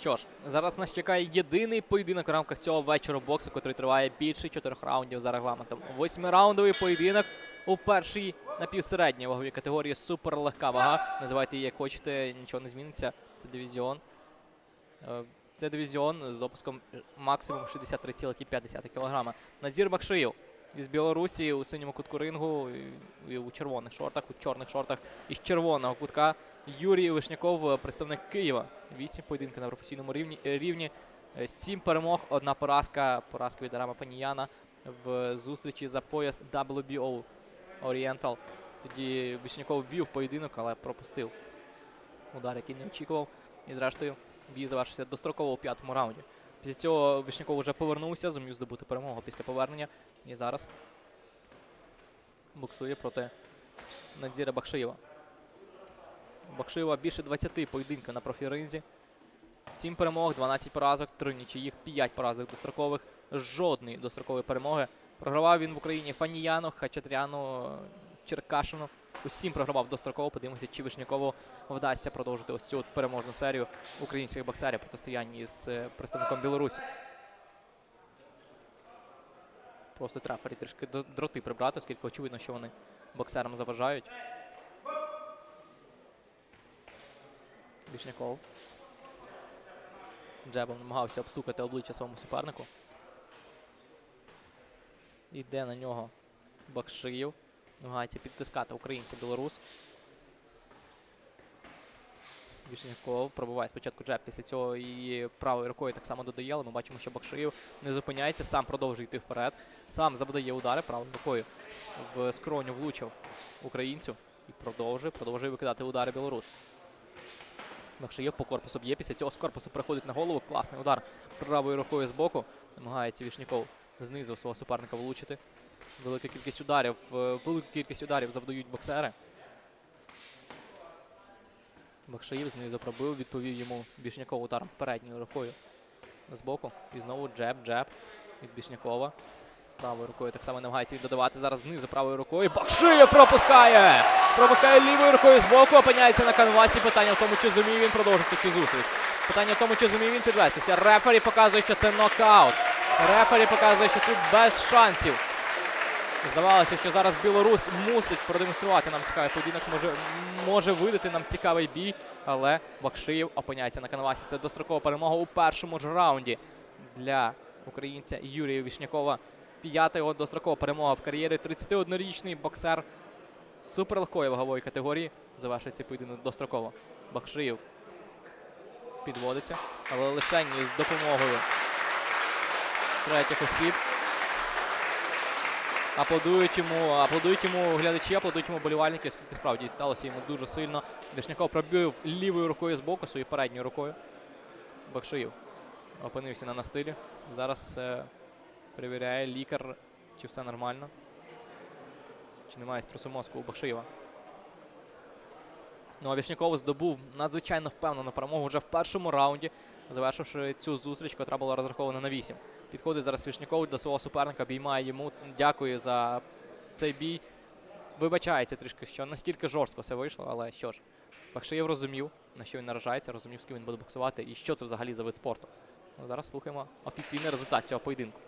Що ж, зараз нас чекає єдиний поєдинок в рамках цього вечора боксу, який триває більше чотирьох раундів за регламентом. Восьмираундовий поєдинок у першій напівсередній ваговій категорії суперлегка вага. Називайте її як хочете, нічого не зміниться. Це дивізіон. Е, Це дивізіон з допуском максимум 63,5 кг. Надзір Бакшиїв із Білорусі у синьому кутку рингу і- у червоних шортах, у чорних шортах із червоного кутка. Юрій Вишняков, представник Києва. Вісім поєдинків на професійному рівні. е, рівні. Е, Сім перемог, одна поразка. Поразка від Арама Фаніяна в зустрічі за пояс WBO Oriental. Тоді Вишняков ввів поєдинок, але пропустив удар, який не очікував. І зрештою бій завершився достроково у п'ятому раунді. Після цього Вишняков вже повернувся, зумів здобути перемогу після повернення. І зараз боксує проти Надзіра Бакшиєва. Бакшиєва більше 20 поєдинків на профіринзі. 7 перемог, 12 поразок, 3 нічиїх, 5 поразок дострокових, жодної дострокової перемоги. Програвав він в Україні Фаніяну, Хачатряну, Черкашину. Усім програвав достроково. Подивимося, чи Вишнякову вдасться продовжити ось цю переможну серію українських боксерів протистоянні з е, представником Білорусі. Просто треба трішки дроти прибрати, оскільки очевидно, що вони боксерам заважають. Вишняков. Джебом намагався обстукати обличчя своєму супернику. Йде на нього Бакшиїв. Намагається підтискати українця білорус. Вішняков пробиває спочатку джеб, після цього і правою рукою так само додає, але ми бачимо, що Бакшиїв не зупиняється, сам продовжує йти вперед. Сам завдає удари правою рукою в скроню влучив українцю і продовжує, продовжує викидати удари білорус. Бакшиєв по корпусу б'є. Після цього з корпусу приходить на голову. Класний удар правою рукою з боку. Намагається Вішняков знизу свого суперника влучити. Велика кількість ударів. е, Велику кількість ударів завдають боксери. Бакшаїв знизу пробив, відповів йому Бішняков ударом передньою рукою з боку. І знову джеб, джеб від Бішнякова. Правою рукою так само намагається він додавати зараз знизу правою рукою. Бакшиєв пропускає! Пропускає лівою рукою з боку, опиняється на канвасі. Питання в тому, чи зумів він продовжити цю зустріч. Питання в тому, чи зумів він підвестися. Рефері показує, що це нокаут. Рефері показує, що тут без шансів. Здавалося, що зараз білорус мусить продемонструвати нам цікавий поєдинок, може, може видати нам цікавий бій, але Бакшиєв опиняється на канвасі. Це дострокова перемога у першому ж раунді для українця Юрія Вішнякова. П'ята його дострокова перемога в кар'єрі. 31-річний боксер суперлегкої вагової категорії. Завершує цей поєдинок достроково. Бакшиєв підводиться, але лише з допомогою третіх осіб. Аплодують йому, аплодують йому глядачі, аплодують йому болівальники, оскільки справді сталося йому дуже сильно. Вишняков пробив лівою рукою з боку, своєю передньою рукою. Бакшиїв опинився на настилі. Зараз е, перевіряє лікар, чи все нормально. Чи немає струсу мозку у Бакшиєва. Ну а Вішняков здобув надзвичайно впевнену перемогу вже в першому раунді, завершивши цю зустріч, яка була розрахована на 8. Підходить зараз Вішняков до свого суперника, обіймає йому. Дякую за цей бій. Вибачається трішки, що настільки жорстко все вийшло, але що ж, Бакшиєв розумів, на що він наражається, розумів, з ким він буде боксувати і що це взагалі за вид спорту. Ну, зараз слухаємо офіційний результат цього поєдинку.